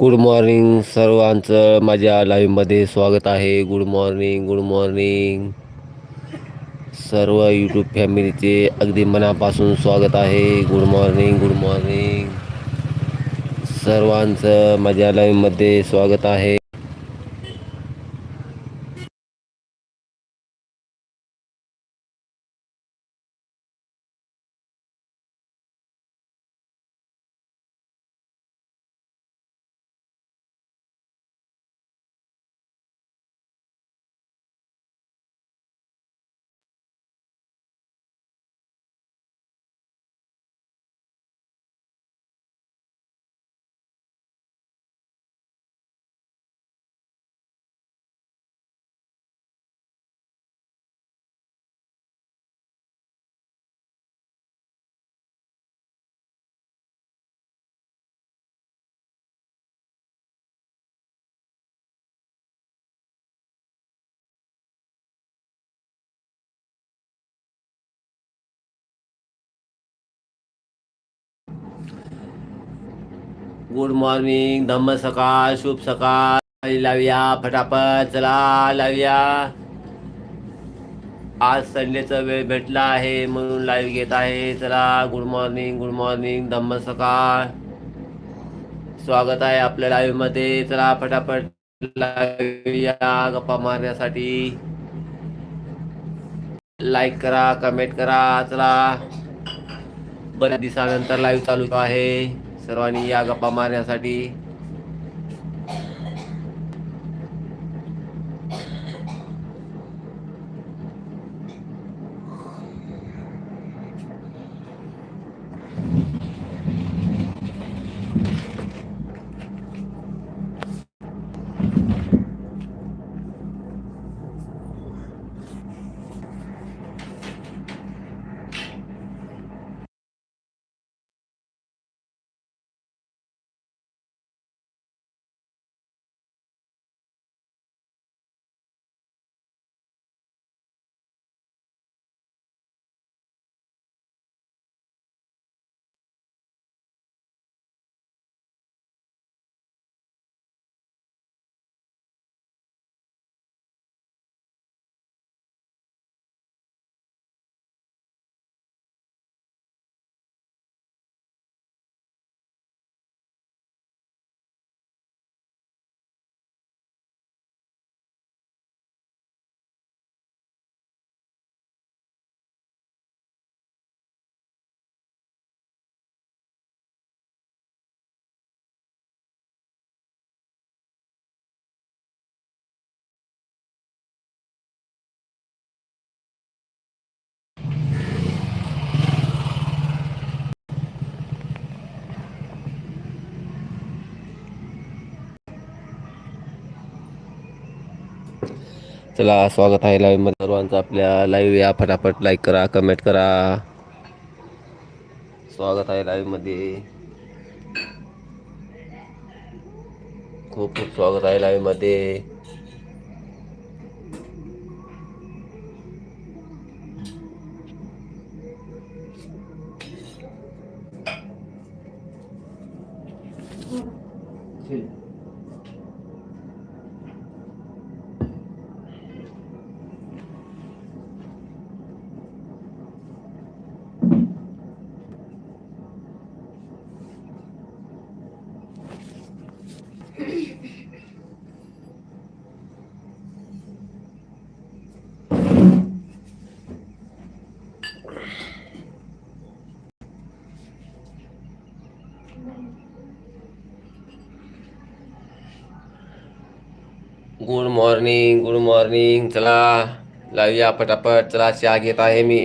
Good morning सर्वांचं. माझ्या लाईव्हमध्ये स्वागत आहे. गुड मॉर्निंग गुड मॉर्निंग सर्व यूट्यूब फॅमिलीचे अगदी मनापासून स्वागत आहे. गुड मॉर्निंग गुड मॉर्निंग सर्वांचं माझ्या लाईव्हमध्ये स्वागत आहे. गुड मॉर्निंग धम्म सकाळ शुभ सकाळ लावूया फटाफट चला लावूया आज संडेचा वेळ भेटला आहे म्हणून लाईव्ह घेत आहे. चला गुड मॉर्निंग गुड मॉर्निंग धम्म सकाळ स्वागत आहे आपल्या लाईव्हमध्ये. चला फटाफट लावूया गप्पा मारण्यासाठी. लाईक करा कमेंट करा. चला बऱ्याच दिवसानंतर लाईव्ह चालू आहे. सर्वांनी या गप्पा मारण्यासाठी चला स्वागत आहे लाईव्हमध्ये. सर्वांचं आपल्या लाईव्ह या. फटाफट लाईक करा कमेंट करा. स्वागत आहे लाईव्हमध्ये. खूप खूप स्वागत आहे लाईव्ह मॉर्निंग गुड मॉर्निंग चला. लावूया पटापट. चला चहा घेत आहे मी.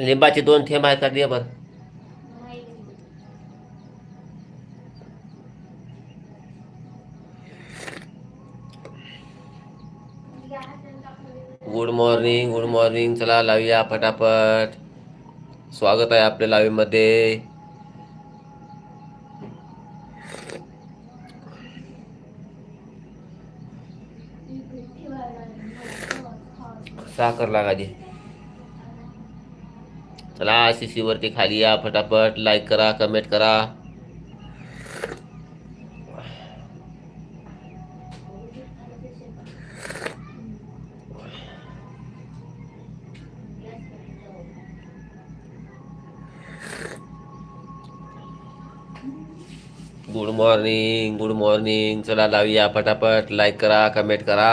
लिंबाचे दोन थेंब आहेत का बर गुड मॉर्निंग गुड मॉर्निंग चला लावूया फटाफट स्वागत आहे आपल्या लावीमध्ये साखर लागा दे. चला वरती खाली या फटाफट लाईक करा कमेंट करा. गुड मॉर्निंग गुड मॉर्निंग चला लावूया फटाफट लाईक करा कमेंट करा.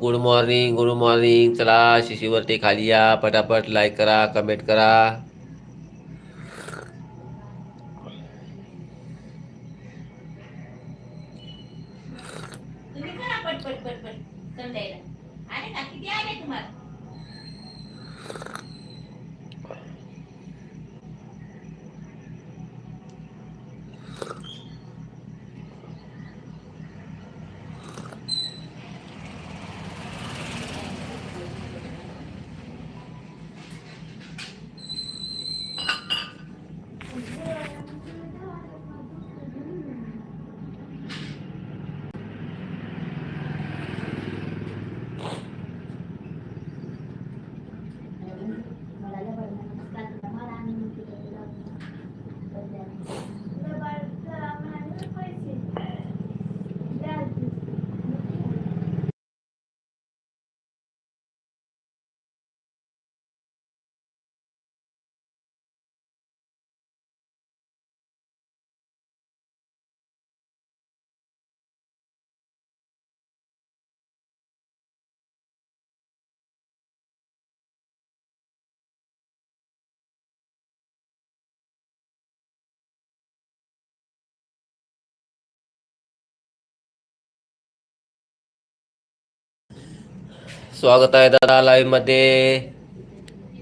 Good morning good morning. चला शिशीवरती खाली या. पटापट लाईक करा कमेंट करा तुम्ही करा पटपट पटपट समजायला आले का किती आले तुम्हाला स्वागत आहे दादा लाईव्हमध्ये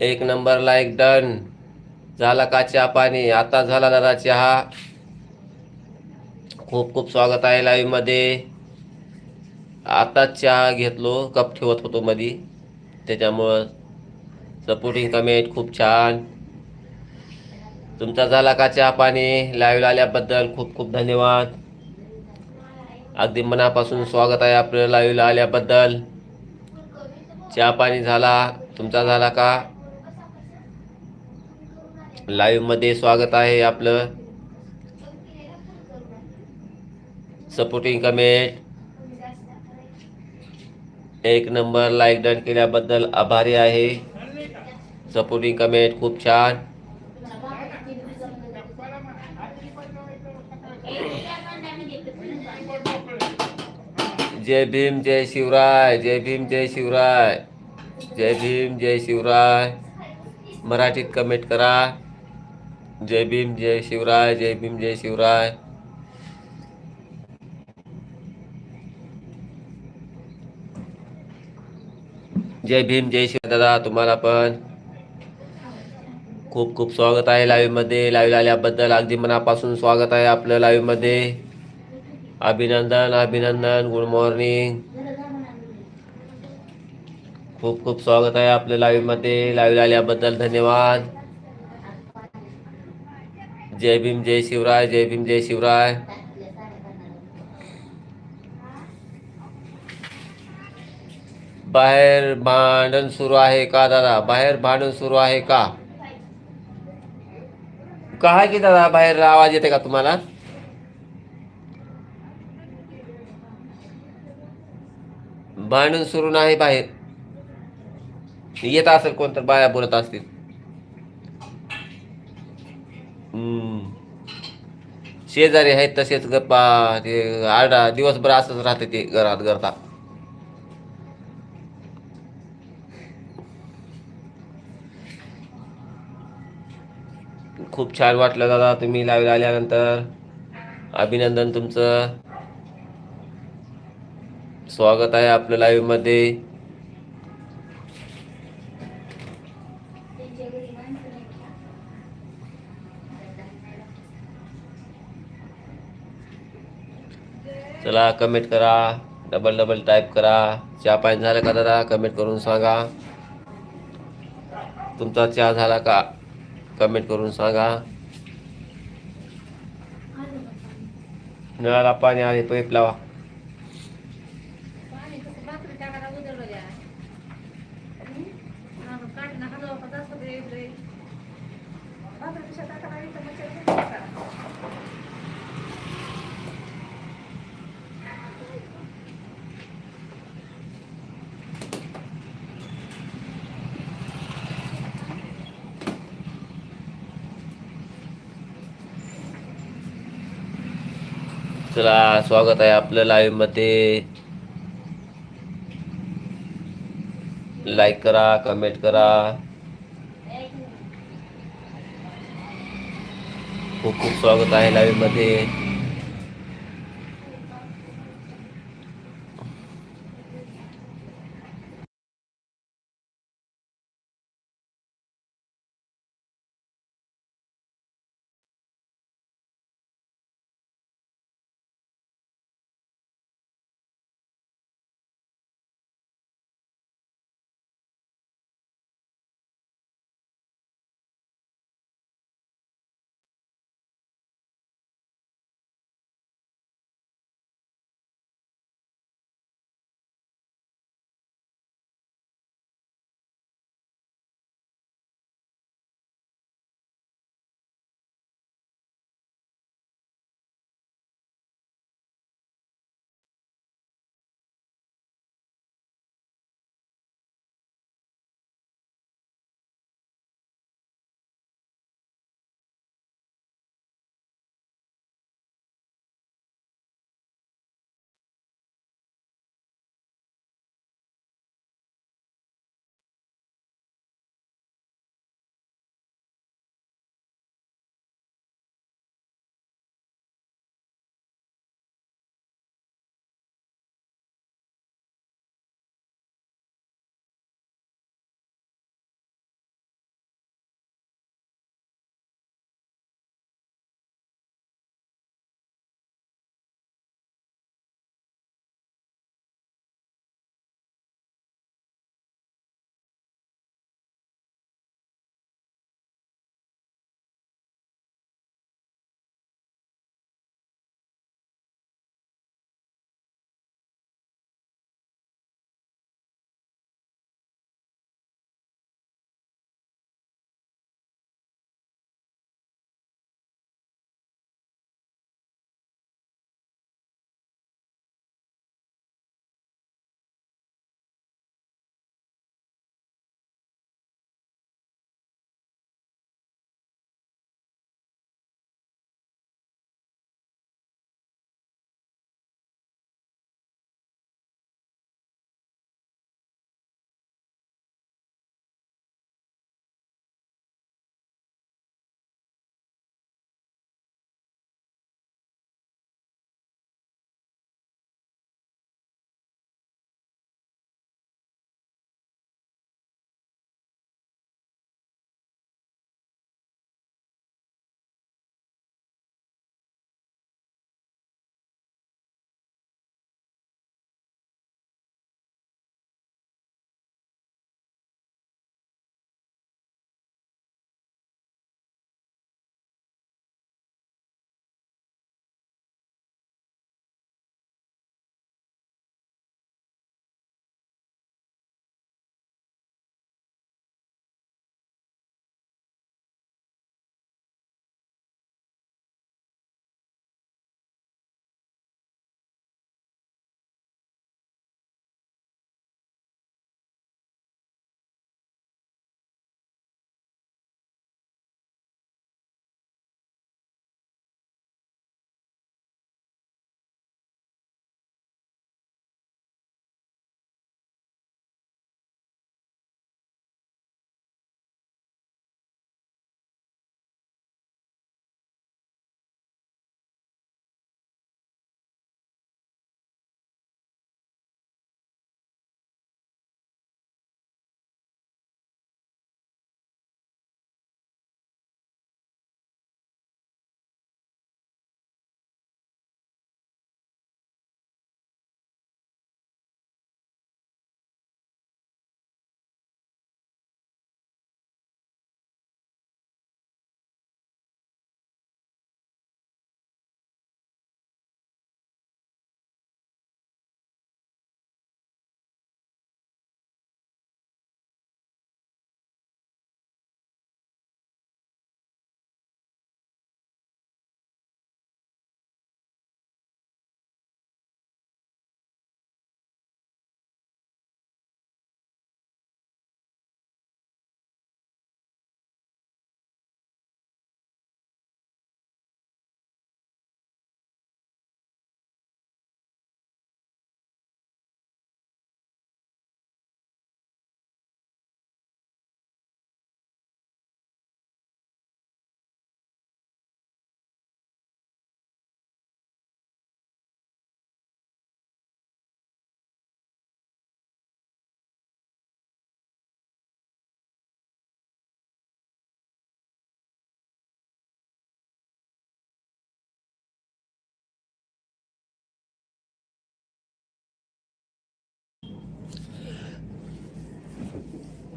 एक नंबरला एक डन झाला का चहा पाणी? आता झाला दादा चहा. खूप खूप स्वागत आहे लाईव्हमध्ये आताच चहा घेतलो कप ठेवत होतो मधी. त्याच्यामुळं सपोर्टिंग कमेंट खूप छान. तुमचा झाला का चहा पाणी? लाईव्हला आल्याबद्दल खूप खूप धन्यवाद. अगदी मनापासून स्वागत आहे आपलं लाईव्हला आल्याबद्दल. चहा पाणी झाला तुमचा झाला का? लाईव्हमध्ये स्वागत आहे आपलं. सपोर्टिंग कमेंट एक नंबर लाईक डन केल्याबद्दल आभारी आहे. सपोर्टिंग कमेंट खूप छान. जय भीम जय शिवराय जय भीम जय शिवराय जय भीम जय शिवराय. मराठीत कमेंट करा. जय भीम जय शिवराय जय भीम जय शिवराय. जय भीम जय शिव दादा तुम्हाला पण. खूप खूप स्वागत आहे लाईव्हमध्ये. लाईव्ह आल्याबद्दल अगदी मनापासून स्वागत आहे आपलं लाईव्हमध्ये. अभिनंदन अभिनंदन गुड मॉर्निंग खूप खूप स्वागत आहे आपल्या लाईव्हमध्ये. लाईव्ह आल्याबद्दल धन्यवाद. जय भीम जय शिवराय जय भीम जय शिवराय. बाहेर भांडण सुरू आहे का दादा? बाहेर भांडण सुरू आहे का? काय की दादा बाहेर आवाज येते का तुम्हाला? भांडण सुरू नाही बाहेर. येत असेल कोणतर बाया बोलत असतील. शेजारी आहेत तसेच गप्पा ते आरडा दिवसभर असंच राहते ते घरात करता खूप छान वाटलं दादा तुम्ही लाईव्ह आल्यानंतर. अभिनंदन तुमचं. स्वागत आहे आपल्या लाईव्हमध्ये चला कमेंट करा. डबल डबल टाईप करा. चहा पाणी झालं का दादा? कमेंट करून सांगा. तुमचा चहा झाला का? कमेंट करून सांगा. नळाला पाणी आले पाईप लावा. चला स्वागत आहे आपलं लाईव्हमध्ये. लाईक करा कमेंट करा. खूप खूप स्वागत आहे लाईव्हमध्ये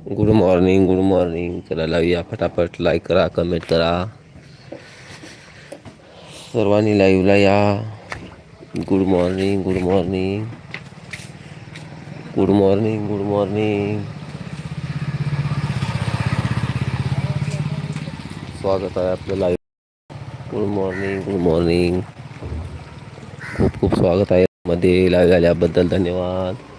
गुड मॉर्निंग गुड मॉर्निंग चला लावूया फटाफट लाईक करा कमेंट करा सर्वांनी लाईव्हला या good morning good morning good morning good morning स्वागत आहे आपलं live good morning good morning खूप खूप स्वागत आहे मध्ये लाईव्ह आल्याबद्दल धन्यवाद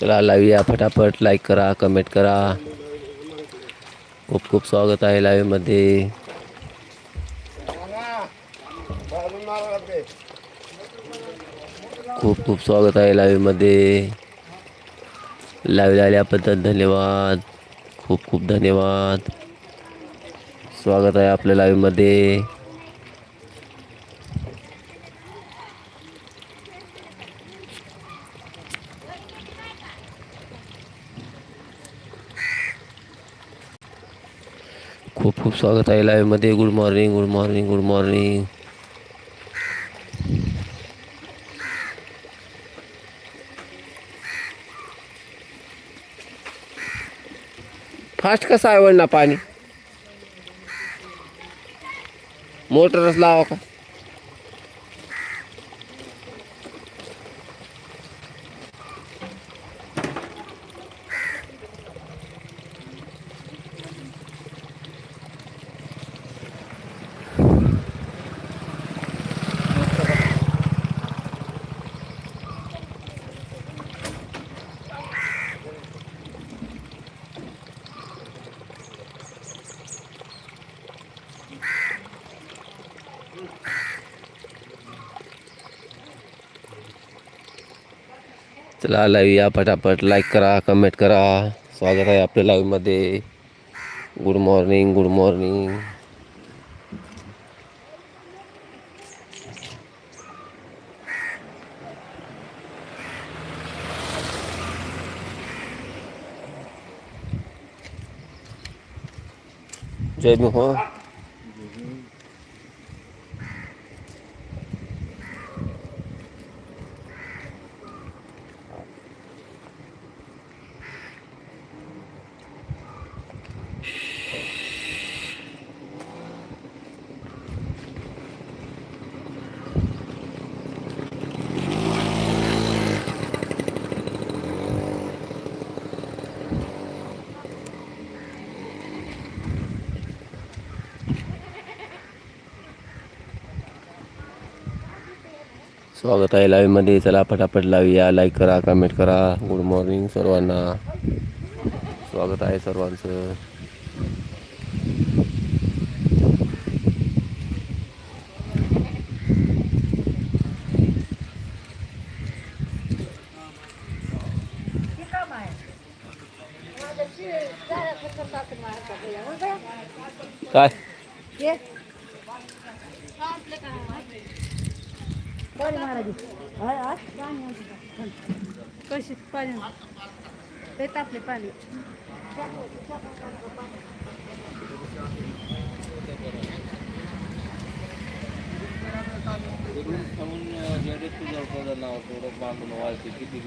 चला लाईव्ह या फटाफट लाईक करा कमेंट करा. खूप खूप स्वागत आहे लाईव्हमध्ये खूप खूप स्वागत आहे लाईव्हमध्ये लाईव्ह आल्याबद्दल धन्यवाद. खूप खूप धन्यवाद. स्वागत आहे आपल्या लाईव्हमध्ये खूप स्वागत आहे लाईव्हमध्ये good morning good morning good morning fast कसं आहे वळणा पाणी? मोटरच लावा का? चला लाईव्ह या पटापट. लाईक करा कमेंट करा. स्वागत आहे आपल्या लाईव्हमध्ये गुड मॉर्निंग गुड मॉर्निंग जय हो. स्वागत आहे लाईव्हमध्ये चला पटापट लावूया. लाईक करा कमेंट करा. गुड मॉर्निंग सर्वांना. स्वागत आहे सर्वांचं. काय? काम आहे माझं शि- जाळ्या फक्त टाकून मारतात हे. हो गं? काय ये. पाणी महाराज हाय, हाय. कशी पाणी ते तापले पाणी किती